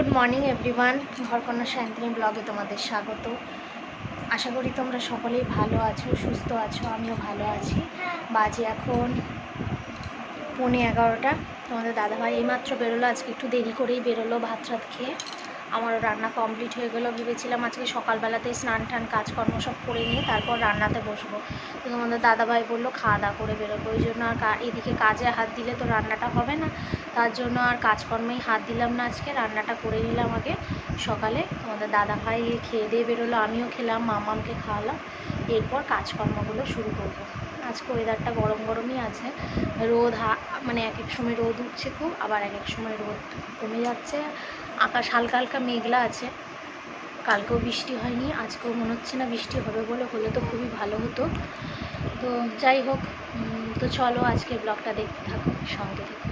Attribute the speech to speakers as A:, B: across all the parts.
A: Good morning, everyone. ঘরকন্যা Shantini ব্লগে তোমাদের স্বাগত। আশা করি তোমরা সকলেই ভালো আছো, সুস্থ আছো, আমিও ভালো আছি। বাজে এখন পৌনে এগারোটা। তোমাদের দাদাভাই এইমাত্র বেরোলো, আজকে একটু দেরি করেই বেরোলো ভাত রাত খেয়ে। আমারও রান্না কমপ্লিট হয়ে গেলো। ভেবেছিলাম আজকে সকালবেলাতেই স্নান টান কাজকর্ম সব করে নিয়ে তারপর রান্নাতে বসবো। তো তোমাদের দাদাভাই বলল, খাওয়া দাওয়া করে বেরোবো। ওই জন্য আর এদিকে কাজে হাত দিলে তো রান্নাটা হবে না। তার জন্য আর কাজকর্মেই হাত দিলাম না আজকে। রান্নাটা করে নিলাম আগে সকালে। আমাদের দাদাভাই খেয়ে দিয়ে বেরোলো, আমিও খেলাম, মামামকে খাওয়ালাম। এরপর কাজকর্মগুলো শুরু করব। আজকে ওয়েদারটা গরম গরমই আছে। রোদ মানে এক এক সময় রোদ উঠছে খুব, আবার এক এক সময় রোদ কমে যাচ্ছে। আকাশ হালকা হালকা মেঘলা আছে। কালকেও বৃষ্টি হয়নি, আজকেও মনে হচ্ছে না বৃষ্টি হবে বলে, হলে তো খুবই ভালো হতো। তো যাই হোক তো চলো আজকে ব্লগটা দেখতে থাকো, সঙ্গে থেকে।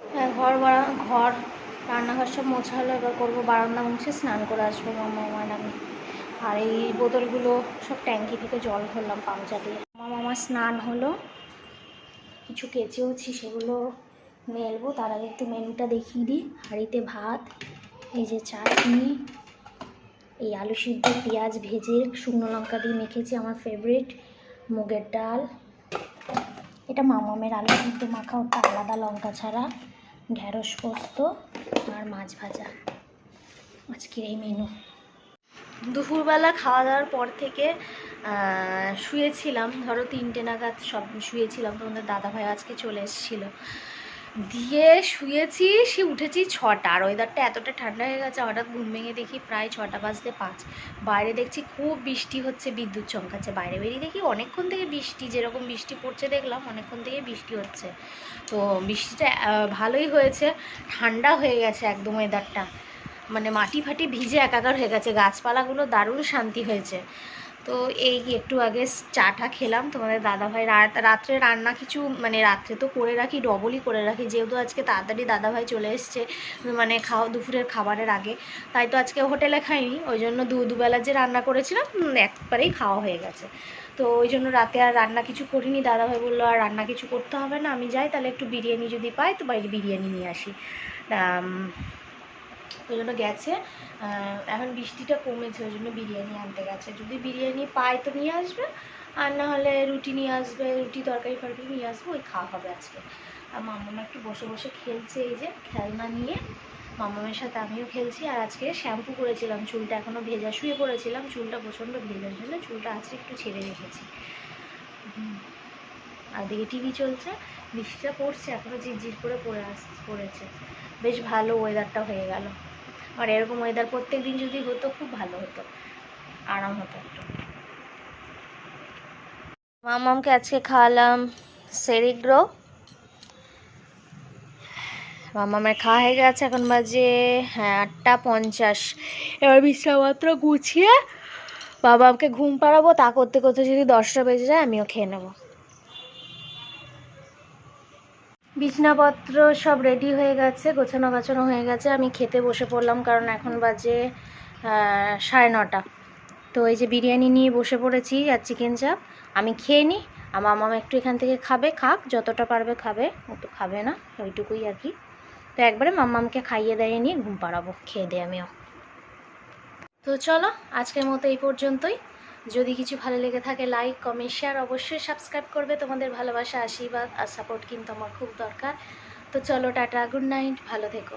A: হ্যাঁ ঘর বাড়া ঘর, রান্নাঘর সব মোছা হলো এবার করব। বারান্দা মুছে স্নান করে আসব মামা আমার আমি আর এই বোতলগুলো সব ট্যাঙ্কি থেকে জল ভরলাম পাংচা দিয়ে। মামা আমার স্নান হলো, কিছু কেচেওছি সেগুলো মেলবো, তার আগে একটু মেনুটা দেখিয়ে দিই। হাঁড়িতে ভাত, এই যে চাটনি, এই আলু সিদ্ধ, পেঁয়াজ ভেজে শুকনো লঙ্কা দিয়ে মেখেছি আমার ফেভারিট মুগের ডাল। এটা মামামের আলু কিন্তু মাখা ওটা আলাদা লঙ্কা ছাড়া ঢ্যাঁড়স পোস্ত আর মাছ ভাজা। আজকের এই মেনু দুপুরবেলা খাওয়া দাওয়ার পর থেকে শুয়েছিলাম। ধরো তিনটে নাগাদ সব শুয়েছিলাম তোমাদের দাদাভাই আজকে চলে এসেছিল। দিয়ে শুয়েছি, সে উঠেছি ছটা। আর ওয়েদারটা এতটা ঠান্ডা হয়ে গেছে, হঠাৎ ঘুম ভেঙে দেখি প্রায় ছটা বাজতে পাঁচ। বাইরে দেখছি খুব বৃষ্টি হচ্ছে, বিদ্যুৎ চমকাচ্ছে। বাইরে বেরিয়ে দেখি অনেকক্ষণ থেকে বৃষ্টি, যেরকম বৃষ্টি পড়ছে দেখলাম, অনেকক্ষণ থেকে বৃষ্টি হচ্ছে। তো বৃষ্টিটা ভালোই হয়েছে। ঠান্ডা হয়ে গেছে একদম ওয়েদারটা মানে মাটি ফাটি ভিজে একাকার হয়ে গেছে। গাছপালাগুলো দারুণ শান্তি হয়েছে। তো এই একটু আগে চাটা খেলাম। তোমাদের দাদাভাই রাত রাত্রে রান্না কিছু মানে রাত্রে তো করে রাখি ডবলই করে রাখি। যেহেতু আজকে তাড়াতাড়ি দাদাভাই চলে এসছে মানে খাওয়া, দুপুরের খাবারের আগে। তাই তো আজকে হোটেলে খাইনি, ওই জন্য দু, দুবেলা যে রান্না করেছিলাম একবারেই খাওয়া হয়ে গেছে। তো ওই জন্য রাতে আর রান্না কিছু করিনি। দাদাভাই বলল, আর রান্না কিছু করতে হবে না, আমি যাই, তাহলে একটু বিরিয়ানি যদি পাই, তো বাইরে বিরিয়ানি নিয়ে আসি। ওই জন্য গেছে এখন বৃষ্টিটা কমেছে, ওই জন্য বিরিয়ানি আনতে গেছে। যদি বিরিয়ানি পায় তো নিয়ে আসবে, আর না হলে রুটি নিয়ে আসবে, রুটি তরকারি ফরকারি নিয়ে আসবে, ওই খাওয়া হবে আজকে। আর মামামা একটু বসে বসে খেলছে এই যে, খেলনা নিয়ে। মামামের সাথে আমিও খেলছি, আর আজকে শ্যাম্পু করেছিলাম, চুলটা এখনও ভেজা শুয়ে পড়েছিলাম, চুলটা প্রচণ্ড ভেজা জন্য চুলটা আজকে একটু ছেড়ে রেখেছি। আর দিকে টিভি চলছে, বৃষ্টিটা পড়ছে এখনও ঝিরঝির করে পড়ে আস, পড়েছে। বেশ ভালো ওয়েদারটা হয়ে গেল। আর এরকম ওয়েদার প্রত্যেক দিন যদি হতো, খুব ভালো হতো। আরাম হতো। একটু মামামকে আজকে খাওয়ালাম সেরিগ্রো মামামের খাওয়া হয়ে গেছে, এখন বাজে হ্যাঁ আটটা পঞ্চাশ। এবার বিছানাপত্র গুছিয়ে বাবাকে ঘুম পাড়াবো, তা করতে করতে যদি দশটা বেজে যায়, আমিও খেয়ে নেব। বিছনাপত্র সব রেডি হয়ে গেছে, গোছানো গাছানো হয়ে গেছে। আমি খেতে বসে পড়লাম কারণ এখন বাজে সাড়ে নটা। তো এই যে বিরিয়ানি নিয়ে বসে পড়েছি আর চিকেন চাপ আমি খেয়ে নিই আমার মামা একটু এখান থেকে খাবে, খাক, যতটা পারবে খাবে, ও তো খাবে না, ওইটুকুই আর কি। তো একবারে মাম্মামকে খাইয়ে দাইয়ে নিয়ে ঘুম পাড়াবো, খেয়ে দে আমিও। তো চলো, আজকের মতো এই পর্যন্তই। যদি কিছু ভালো লেগে থাকে লাইক কমেন্ট শেয়ার অবশ্যই সাবস্ক্রাইব করবে। তোমাদের ভালোবাসা, আশীর্বাদ আর সাপোর্ট কিন্তু আমার খুব দরকার। তো চলো টাটা গুড নাইট ভালো থেকো।